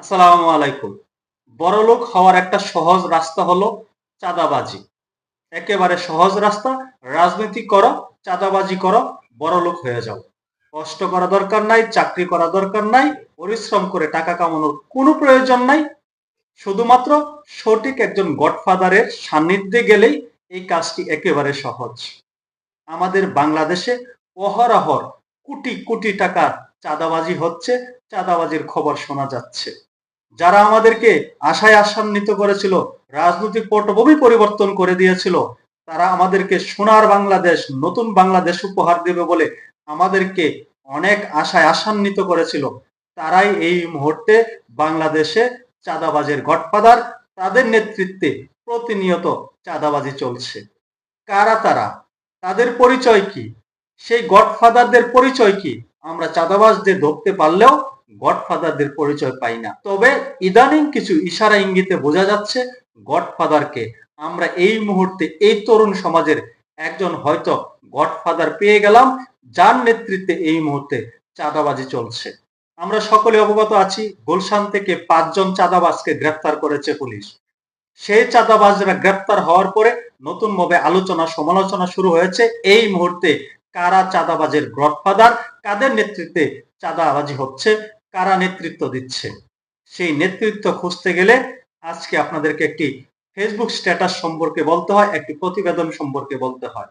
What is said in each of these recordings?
আসসালামু আলাইকুম। বড়লোক হওয়ার একটা সহজ রাস্তা হলো চাঁদাবাজি। একেবারে সহজ রাস্তা, রাজনীতি করো, চাঁদাবাজি করো, বড়লোক হয়ে যাও। কষ্ট করা দরকার নাই, চাকরি করা দরকার নাই, পরিশ্রম করে টাকা কামানোর কোনো প্রয়োজন নাই। শুধুমাত্র সঠিক একজন গডফাদারের সান্নিধ্যে গেলেই এই কাজটি একেবারে সহজ। আমাদের বাংলাদেশে অহরহর কোটি কোটি টাকার চাঁদাবাজি হচ্ছে, চাঁদাবাজির খবর শোনা যাচ্ছে। যারা আমাদেরকে আশায় আশান্বিত করেছিল, রাজনৈতিক পটভূমি পরিবর্তন করে দিয়েছিল, তারা আমাদেরকে সোনার বাংলাদেশ, নতুন বাংলাদেশ উপহার দেবে বলে আমাদেরকে অনেক আশায় আশান্বিত করেছিল। তারাই এই মুহূর্তে বাংলাদেশে চাঁদাবাজের গডফাদার, তাদের নেতৃত্বে প্রতিনিয়ত চাঁদাবাজি চলছে। কারা তারা? তাদের পরিচয় কি? সেই গডফাদারদের পরিচয় কি? আমরা চাঁদাবাজদের ধরতে পারলেও গডফাদারদের পরিচয় পাই না। তবে ইদানিং কিছু ইশারা ইঙ্গিতে বোঝা যাচ্ছে গডফাদারকে। আমরা এই মুহূর্তে এই তরুণ সমাজের একজন হয়তো গডফাদার পেয়ে গেলাম, যার নেতৃত্বে এই মুহূর্তে চাঁদাবাজি চলছে। আমরা সকলে অবগত আছি, গুলশান থেকে পাঁচজন চাঁদাবাজকে গ্রেফতার করেছে পুলিশ। সেই চাঁদাবাজরা গ্রেফতার হওয়ার পরে নতুন ভাবে আলোচনা সমালোচনা শুরু হয়েছে। এই মুহূর্তে কারা চাঁদাবাজের গডফাদার, কাদের নেতৃত্বে চাঁদাবাজি হচ্ছে, কারা নেতৃত্ব দিচ্ছে? সেই নেতৃত্ব খুঁজতে গেলে আজকে আপনাদেরকে একটি ফেসবুক স্ট্যাটাস সম্পর্কে বলতে হয়, একটি প্রতিবেদন সম্পর্কে বলতে হয়।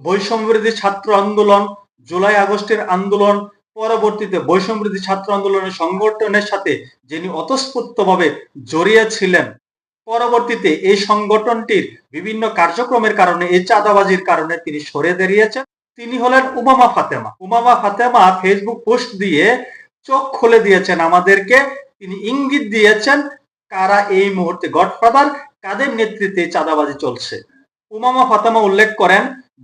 বৈষম্যবিরোধী ছাত্র আন্দোলন, জুলাই আগস্টের আন্দোলন, পরবর্তীতে বৈষম্যবিরোধী ছাত্র আন্দোলনের সংগঠনের সাথে যিনি অতস্ফূর্তভাবে জড়িয়ে ছিলেন, পরবর্তীতে এই সংগঠনটির বিভিন্ন কার্যক্রমের কারণে, এই চাঁদাবাজির কারণে তিনি সরে দাঁড়িয়েছেন। তিনি হলেন উমামা ফাতেমা। উমামা ফাতেমা ফেসবুক পোস্ট দিয়ে চোখ খুলে দিয়েছেন আমাদেরকে। তিনি ইঙ্গিত দিয়েছেন, কারা এই মুহূর্তে গডফাদার, কাদের নেতৃত্বে চাঁদাবাজি চলছে? উমামা ফাতেমা উল্লেখ করেন,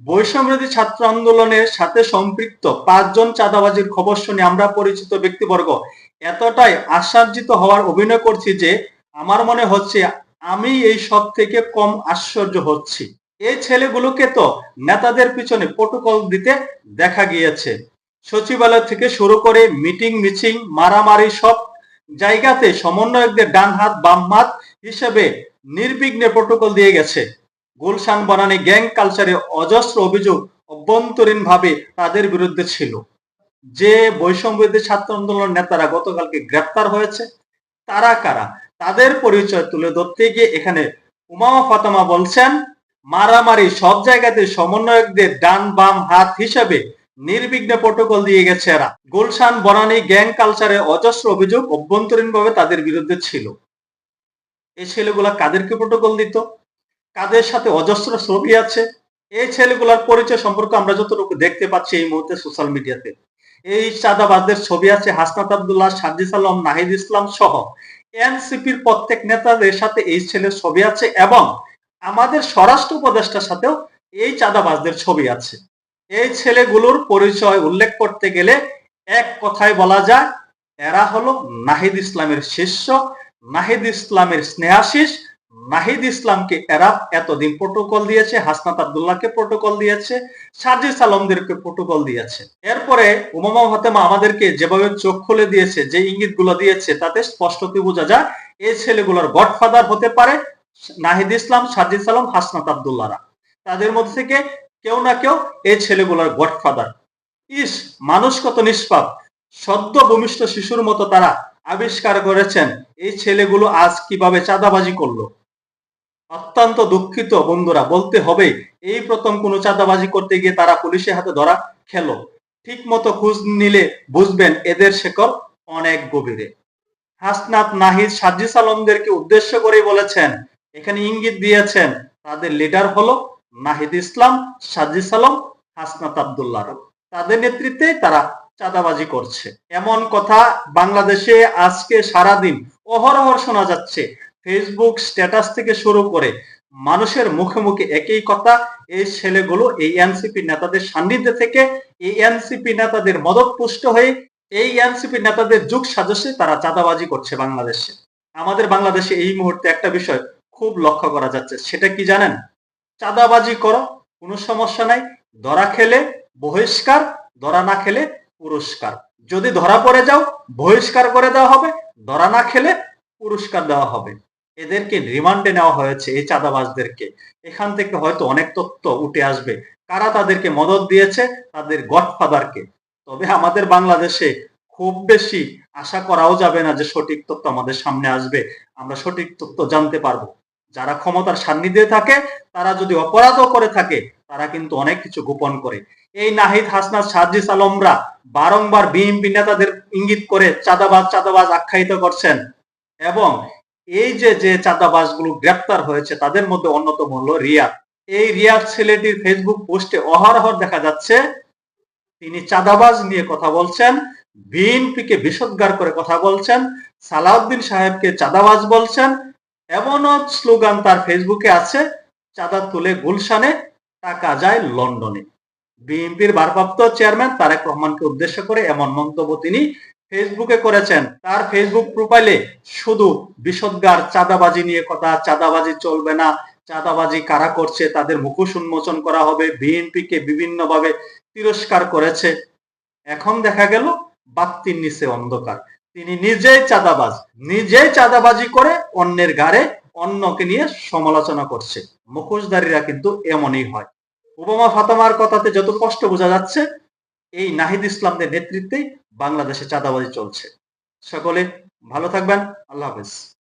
বৈষম্যবিরোধী ছাত্র আন্দোলনের সাথে সম্পৃক্ত পাঁচজন চাঁদাবাজির খবর শুনে আমরা পরিচিত ব্যক্তিবর্গ। এতটাই আশ্চর্যিত হওয়ার অভিনয় করছি যে, আমার মনে হচ্ছে আমি এই সব থেকে কম আশ্চর্য হচ্ছি। এই ছেলেগুলোকে তো নেতাদের পিছনে প্রোটোকল দিতে দেখা গিয়েছে। সচিবালয় থেকে শুরু করে মিটিং মিছিং মারামারি সব জায়গাতে সমন্বয়কদের ডান হাত, বাম হাত হিসেবে নির্বিঘ্নে প্রোটোকল দিয়ে গেছে। গুলশান বনানী গ্যাং কালচারে অজস্র অভিযোগ অভ্যন্তরীণ ভাবে তাদের বিরুদ্ধে ছিল। যে বৈষম্যবিরোধী ছাত্র আন্দোলন নেতারা গতকালকে গ্রেপ্তার হয়েছে, তারা কারা? তাদের পরিচয় তুলে ধরতে গিয়ে এখানে উমামা ফাতামা বলছেন মারামারি সব জায়গাতে সমন্বয়কদের ডান বাম হাত হিসেবে নির্বিঘ্নে প্রোটোকল দিয়ে গেছে এরা। গুলশান, বনানী গ্যাং কালচারে অজস্র অভিযোগ অভ্যন্তরীণ ভাবে তাদের বিরুদ্ধে ছিল। এই ছেলেগুলা কাদেরকে প্রোটোকল দিত? কাদের সাথে অজস্র ছবি আছে? এই ছেলেগুলার পরিচয় সম্পর্কে আমরা যতটুকু দেখতে পাচ্ছি এই মুহূর্তে সোশ্যাল মিডিয়াতে এই চাঁদাবাজদের ছবি আছে হাসনাত আবদুল্লাহ সাজিস আলম, নাহিদ ইসলাম সহ। এনসিপির প্রত্যেক নেতাদের সাথে এই ছেলের ছবি আছে এবং আমাদের স্বরাষ্ট্র উপদেষ্টার সাথেও এই চাঁদাবাজদের ছবি আছে। এই ছেলেগুলোর পরিচয় উল্লেখ করতে গেলে এক কথায় বলা যায়, এরা হলো নাহিদ ইসলামের শিষ্য, নাহিদ ইসলামের স্নেহাশিস নাহিদ ইসলামকে এরা এতদিন প্রোটোকল দিয়েছে, হাসনাত আবদুল্লাহকে প্রোটোকল দিয়েছে সাজিস আলমদেরকে প্রোটোকল দিয়েছে। এরপরে উমামা ফাতেমা আমাদেরকে যেভাবে চোখ খুলে দিয়েছে, যে ইঙ্গিতগুলো দিয়েছে, তাতে স্পষ্টতই বোঝা যায়, এই ছেলেগুলোর গডফাদার হতে পারে নাহিদ ইসলাম সাজিস আলম হাসনাত আবদুল্লাহরা। তাদের মধ্যে থেকে কেউ না কেউ এই ছেলেগুলোর গডফাদার। ইস, মানুষ কত নিষ্পাপ। সদ্য ভূমিষ্ঠ শিশুর মতো তারা আবিষ্কার করেছেন এই ছেলেগুলো আজ কীভাবে চাঁদাবাজি করল। অত্যন্ত দুঃখিত বন্ধুরা, বলতে হবে এই প্রথম কোনো চাঁদাবাজি করতে গিয়ে তারা পুলিশের হাতে ধরা খেলো। ঠিক মতো খোঁজ নিলে বুঝবেন এদের শেকড় অনেক গভীরে। হাসনাত নাহিদ সাজিস আলমদেরকে উদ্দেশ্য করে বলেছেন এখানে ইঙ্গিত দিয়েছেন, তাদের লিডার হলো নাহিদ ইসলাম সাজিস আলম হাসনাত আবদুল্লাহ তাদের নেতৃত্বে তারা চাঁদাবাজি করছে। এমন কথা বাংলাদেশে আজকে সারাদিন অহরহর শোনা যাচ্ছে। ফেসবুক স্ট্যাটাস থেকে শুরু করে মানুষের মুখে মুখে একই কথা, এই ছেলেগুলো এই এনসিপি নেতাদের সান্নিধ্যে থেকে এই এনসিপি নেতাদের মদত পুষ্ট হয়ে এই এনসিপি নেতাদের যুগ সাজসে তারা চাঁদাবাজি করছে বাংলাদেশে। আমাদের বাংলাদেশে এই মুহূর্তে একটা বিষয় খুব লক্ষ্য করা যাচ্ছে। সেটা কি জানেন? চাঁদাবাজি করো, কোনো সমস্যা নাই। ধরা খেলে বহিষ্কার, ধরা না খেলে পুরস্কার। যদি ধরা পড়ে যাও, বহিষ্কার করে দেওয়া হবে, ধরা না খেলে পুরস্কার দেওয়া হবে। এদেরকে রিমান্ডে নেওয়া হয়েছে এই চাঁদাবাজদেরকে। এখান থেকে হয়তো অনেক তথ্য উঠে আসবে। কারা তাদেরকে মদত দিয়েছে? তাদের গডফাদারকে। তবে আমাদের বাংলাদেশে খুব বেশি আশা করাও যাবে না যে সঠিক তথ্য আমাদের সামনে আসবে। আমরা সঠিক তথ্য জানতে পারব। যারা ক্ষমতার সান্নিধ্যে থাকে, তারা যদি অপরাধও করে থাকে, তারা কিন্তু অনেক কিছু গোপন করে। এই নাহিদ হাসনাত সাজিস আলমরা বারংবার বিএনপি নেতাদের ইঙ্গিত করে চাঁদাবাজ চাঁদাবাজ আখ্যায়িত করছেন এবং এই যে যে চাঁদাবাজগুলো গ্রেপ্তার হয়েছে, তাদের মধ্যে অন্যতম হলো রিয়াদ। এই রিয়াদ ছেলেটির ফেসবুক পোস্টে অহরহ দেখা যাচ্ছে, তিনি চাঁদাবাজ নিয়ে কথা বলছেন বিএনপিকে বিষোদ্গার করে কথা বলছেন, সালাউদ্দিন সাহেবকে চাঁদাবাজ বলছেন এমনও স্লোগান তার ফেসবুকে আছে, চাঁদা তুলে গুলশানে, টাকা যায় লন্ডনে। বিএনপির ভারপ্রাপ্ত চেয়ারম্যান তারেক রহমানকে উদ্দেশ্য করে এমন মন্তব্য তিনি ফেসবুকে করেছেন। তার ফেসবুক প্রোফাইলে শুধু বিষোদ্গার চাঁদাবাজি নিয়ে কথা, চাঁদাবাজি চলবে না, চাঁদাবাজি কারা করছে, তাদের মুখোশ উন্মোচন করা হবে, বিএনপিকে বিভিন্নভাবে তিরস্কার করেছে। এখন দেখা গেল বাত্তির নিচে অন্ধকার। তিনি নিজেই চাঁদাবাজ, নিজেই চাঁদাবাজি করে অন্যের ঘাড়ে অন্যকে নিয়ে সমালোচনা করছে। মুখোশধারীরা কিন্তু এমনই হয়। ওবামা, ফাতামার কথাতে যত কষ্ট বোঝা যাচ্ছে, এই নাহিদ ইসলামদের নেতৃত্বেই বাংলাদেশে চাঁদাবাজি চলছে। সকলে ভালো থাকবেন। আল্লাহ হাফেজ।